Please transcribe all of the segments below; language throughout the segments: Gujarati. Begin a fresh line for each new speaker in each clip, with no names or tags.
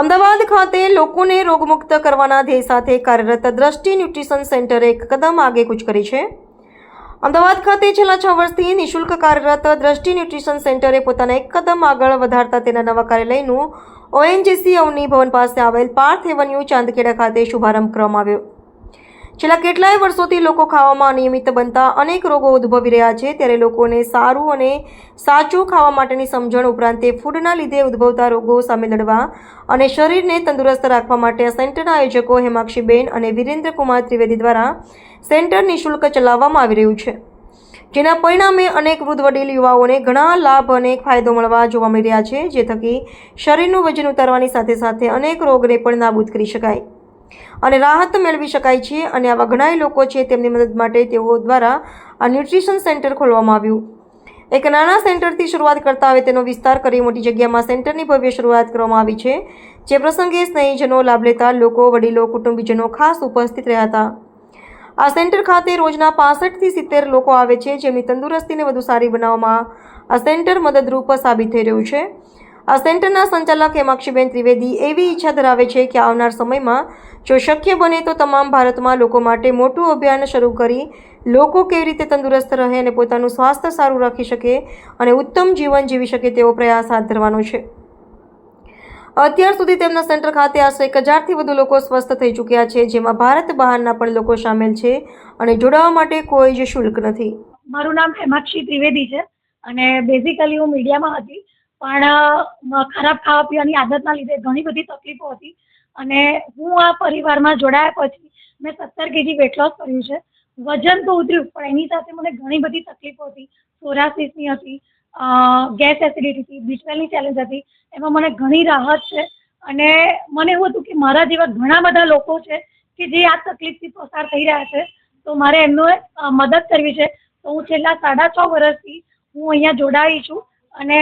અમદાવાદ ખાતે લોકોને રોગમુક્ત કરવાના ધ્યેય સાથે કાર્યરત દ્રષ્ટિ ન્યુટ્રિશન સેન્ટરે એક કદમ આગે કૂચ કરી છે. અમદાવાદ ખાતે છેલ્લા છ વર્ષથી નિઃશુલ્ક કાર્યરત દ્રષ્ટિ ન્યુટ્રિશન સેન્ટરે પોતાના એક કદમ આગળ વધારતા તેના નવા કાર્યાલયનું ઓએનજીસી અવની ભવન પાસે આવેલ પાર્થ એવન્યુ ચાંદખેડા ખાતે શુભારંભ કરવામાં આવ્યો. છેલ્લા કેટલાય વર્ષોથી લોકો ખાવામાં અનિયમિત બનતા અનેક રોગો ઉદ્ભવી રહ્યા છે. ત્યારે લોકોને સારું અને સાચું ખાવા માટેની સમજણ ઉપરાંત તે ફૂડના લીધે ઉદ્ભવતા રોગો સામે લડવા અને શરીરને તંદુરસ્ત રાખવા માટે આ સેન્ટરના આયોજકો હેમાક્ષીબેન અને વિરેન્દ્રકુમાર ત્રિવેદી દ્વારા સેન્ટર નિઃશુલ્ક ચલાવવામાં આવી રહ્યું છે. જેના પરિણામે અનેક વૃદ્ધ વડીલ યુવાઓને ઘણા લાભ અને ફાયદો મળવા જોવા મળી રહ્યા છે, જે થકી શરીરનું વજન ઉતારવાની સાથે સાથે અનેક રોગને પણ નાબૂદ કરી શકાય. અને રાહત મેળવી શકાય છે અને આવા ઘણાય લોકો છે તેમની મદદ માટે તેઓ દ્વારા આ ન્યુટ્રિશન સેન્ટર ખોલવામાં આવ્યું. એક નાના સેન્ટરથી શરૂઆત કરતા હવે તેનો વિસ્તાર કરી મોટી જગ્યામાં સેન્ટરની ભવ્ય શરૂઆત કરવામાં આવી છે. જે પ્રસંગે સ્નેહીજનો લાભ લેતા લોકો, વડીલો, કુટુંબીજનો ખાસ ઉપસ્થિત રહ્યા હતા. આ સેન્ટર ખાતે રોજના પાસઠથી સિત્તેર લોકો આવે છે જેમની તંદુરસ્તીને વધુ સારી બનાવવામાં આ સેન્ટર મદદરૂપ સાબિત થઈ રહ્યું છે. આ સેન્ટરના સંચાલક હેમાક્ષીબેન ત્રિવેદી એવી ઈચ્છા ધરાવે છે કે આવનાર સમયમાં જો શક્ય બને તો તમામ ભારતમાં લોકો માટે મોટું અભિયાન શરૂ કરી લોકો કેવી રીતે તંદુરસ્ત રહે અને પોતાનું સ્વાસ્થ્ય સારું રાખી શકે અને ઉત્તમ જીવન જીવી શકે તેવો પ્રયાસ હાથ ધરવાનો છે. અત્યાર સુધી તેમના સેન્ટર ખાતે આશરે એક હજારથી વધુ લોકો સ્વસ્થ થઈ ચૂક્યા છે, જેમાં ભારત બહારના પણ લોકો સામેલ છે અને જોડાવા માટે કોઈ જ શુલ્ક નથી.
મારું નામ હેમાક્ષી ત્રિવેદી છે અને બેઝિકલી હું મીડિયામાં હતી. પણ ખરાબ ખાવા પીવાની આદતના લીધે ઘણી બધી તકલીફો હતી. અને હું આ પરિવારમાં જોડાયા પછી મેં સત્તર કેજી વેટ લોસ કર્યું છે. વજન તો ઉતર્યું, પણ એની સાથે મને ઘણી બધી તકલીફો હતી. સોરાસિસની હતી ગેસ એસિડિટી હતી બીટવેલની ચેલેન્જ હતી. એમાં મને ઘણી રાહત છે. અને મને એવું હતું કે મારા જેવા ઘણા બધા લોકો છે કે જે આ તકલીફથી પસાર થઈ રહ્યા છે, તો મારે એમનો મદદ કરવી છે. તો હું છેલ્લા સાડા છ વર્ષથી હું અહીંયા જોડાઈ છું. અને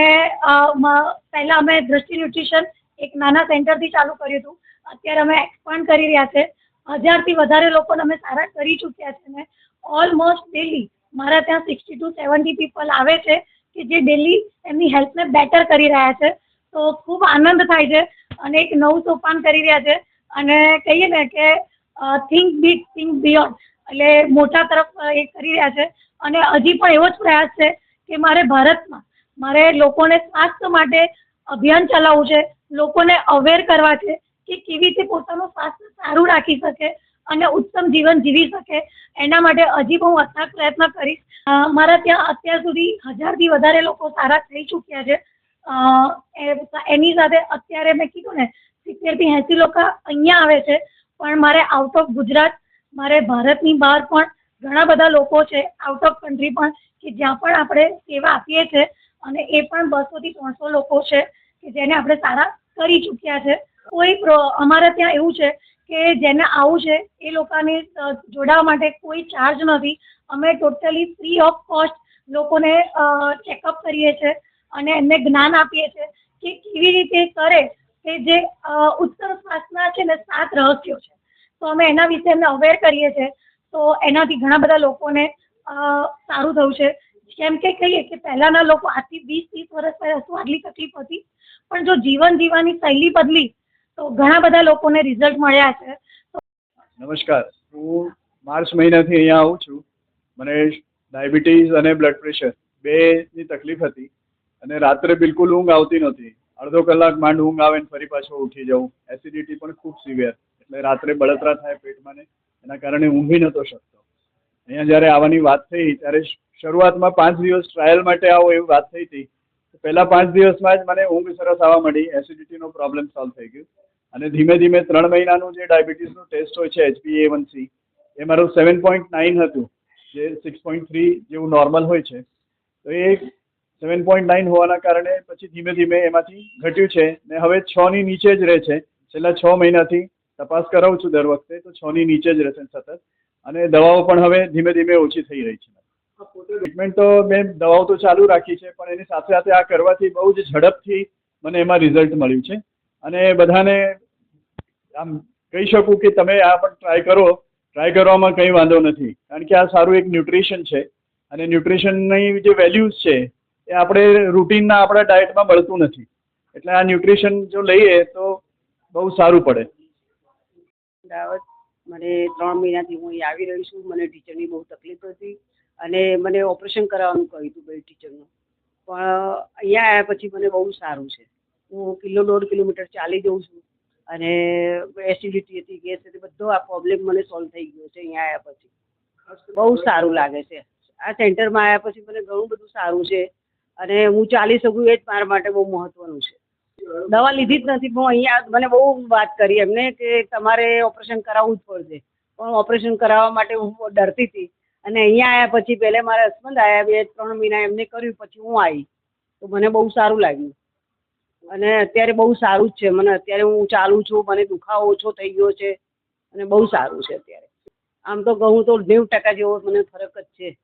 પહેલાં અમે દ્રષ્ટિ ન્યુટ્રિશન એક નાના સેન્ટરથી ચાલુ કર્યું હતું. અત્યારે અમે એક્સપાન્ડ કરી રહ્યા છે. હજારથી વધારે લોકોને અમે સારા કરી ચૂક્યા છે ને ઓલમોસ્ટ ડેલી મારા ત્યાં સિક્સટી ટુ સેવન્ટી પીપલ આવે છે કે જે ડેલી એમની હેલ્થને બેટર કરી રહ્યા છે. તો ખૂબ આનંદ થાય છે અને એક નવું સોપાન કરી રહ્યા છે. અને કહીએ ને કે થિંક બિગ થિંક બિયોન્ડ એટલે મોટા તરફ એ કરી રહ્યા છે. અને હજી પણ એવો જ પ્રયાસ છે કે મારે ભારતમાં મારે લોકોને સ્વાસ્થ્ય માટે અભિયાન ચલાવવું છે, લોકોને અવેર કરવા છે કે કેવી રીતે પોતાનું સ્વાસ્થ્ય સારું રાખી શકે અને ઉત્તમ જીવન જીવી શકે. એના માટે હજી હું અથાગ પ્રયત્ન કરીશ. મારા ત્યાં અત્યાર સુધી હજારથી વધારે લોકો સારા થઈ ચૂક્યા છે. એની સાથે અત્યારે મેં કીધું ને, સિત્તેરથી એંસી લોકો અહીંયા આવે છે. પણ મારે આઉટ ઓફ ગુજરાત, મારે ભારતની બહાર પણ ઘણા બધા લોકો છે આઉટ ઓફ કન્ટ્રી પણ, કે જ્યાં પણ આપણે સેવા આપીએ છીએ. અને એ પણ બસોથી ત્રણસો લોકો છે કે જેને આપણે સારા કરી ચૂક્યા છે. કોઈ અમારે ત્યાં એવું છે કે જેને આવું છે, એ લોકોને જોડાવા માટે કોઈ ચાર્જ નથી. અમે ટોટલી ફ્રી ઓફ કોસ્ટ લોકોને ચેકઅપ કરીએ છીએ અને એમને જ્ઞાન આપીએ છીએ કે કેવી રીતે કરે કે જે ઉત્તર શ્વાસના છે ને સાત રહસ્યો છે. તો અમે એના વિશે એમને અવેર કરીએ છીએ તો એનાથી ઘણા બધા લોકોને સારું થયું છે. કેમ કે કહીએ કે પહેલાના લોકો આજથી વીસ, ત્રીસ વર્ષ પહેલા શું આટલી તકલીફ હતી? પણ જો જીવન જીવવાની શૈલી બદલી, તો ઘણા બધા લોકોને રિઝલ્ટ મળ્યા છે.
નમસ્કાર. હું માર્ચ મહિનાથી અહીંયા આવું છું. મને ડાયાબિટીસ અને બ્લડ પ્રેશર બેની તકલીફ હતી અને રાત્રે બિલકુલ ઊંઘ આવતી નહોતી. અડધો કલાક માંડ ઊંઘ આવે ને ફરી પાછો ઉઠી જાઉં એસિડિટી પણ ખૂબ સિવિયર એટલે રાત્રે બળતરા થાય પેટમાં ને એના કારણે ઊંઘી નહોતો શકતો અહીંયા જ્યારે આવવાની વાત થઈ, ત્યારે શરૂઆતમાં પાંચ દિવસ ટ્રાયલ માટે આવો એવી વાત થઈ હતી. પહેલા પાંચ દિવસમાં જ મને ઊંઘ સરસ આવવા મળી એસિડિટીનો પ્રોબ્લેમ સોલ્વ થઈ ગયો. અને ધીમે ધીમે ત્રણ મહિનાનું જે ડાયાબિટીસનું ટેસ્ટ હોય છે એચબી એ વન સી એ મારું સેવન પોઈન્ટ નાઇન હતું, જે સિક્સ પોઈન્ટ થ્રી જેવું નોર્મલ હોય છે. તો એ સેવન પોઈન્ટ નાઇન હોવાના કારણે પછી ધીમે ધીમે એમાંથી ઘટ્યું છે ને હવે છ ની નીચે જ રહે છે. છેલ્લા છ મહિનાથી તપાસ કરાવું છું દર વખતે, તો છ ની નીચે જ રહે છે સતત. અને દવાઓ પણ હવે ધીમે ધીમે ઓછી થઈ રહી છે. ટ્રીટમેન્ટ તો મેં દવાઓ તો ચાલુ રાખી છે પણ એની સાથે સાથે આ કરવાથી બહુ જ ઝડપથી મને એમાં રિઝલ્ટ મળ્યું છે. અને બધાને આમ કહી શકું કે તમે આ પણ ટ્રાય કરો ટ્રાય કરવામાં કંઈ વાંધો નથી. કારણ કે આ સારું એક ન્યુટ્રિશન છે. અને ન્યુટ્રિશનની જે વેલ્યુઝ છે એ આપણે રૂટીનના આપણા ડાયટમાં મળતું નથી. એટલે આ ન્યુટ્રિશન જો લઈએ તો બહુ સારું પડે.
મને ત્રણ મહિનાથી હું અહીં આવી રહી છું. મને ટીચરની બહુ તકલીફ હતી અને મને ઓપરેશન કરાવવાનું કહ્યું હતું બે ટીચરનું પણ અહીંયા આવ્યા પછી મને બહુ સારું છે. હું કિલો દોઢ કિલોમીટર ચાલી જઉં છું અને એસિડિટી હતી ગેસ હતી, બધો આ પ્રોબ્લેમ મને સોલ્વ થઈ ગયો છે અહીંયા આવ્યા પછી. બહુ સારું લાગે છે. આ સેન્ટરમાં આવ્યા પછી મને ઘણું બધું સારું છે અને હું ચાલી શકું એ જ મારા માટે બહુ મહત્વનું છે. દવા લીધી જ નથી. પણ અહીંયા મને બહુ વાત કરી એમને કે તમારે ઓપરેશન કરાવવું જ પડશે. પણ ઓપરેશન કરાવવા માટે હું ડરતી હતી. અને અહીંયા આવ્યા પછી પહેલે મારા હસબન્ડ આવ્યા બે, ત્રણ મહિના એમને કર્યું, પછી હું આવી. તો મને બહુ સારું લાગ્યું. અને અત્યારે બહુ સારું જ છે. મને અત્યારે હું ચાલું છું, મને દુખાવો ઓછો થઈ ગયો છે. અને બહુ સારું છે અત્યારે. આમ તો કહું તો નેવું ટકા જેવો મને ફરક જ છે.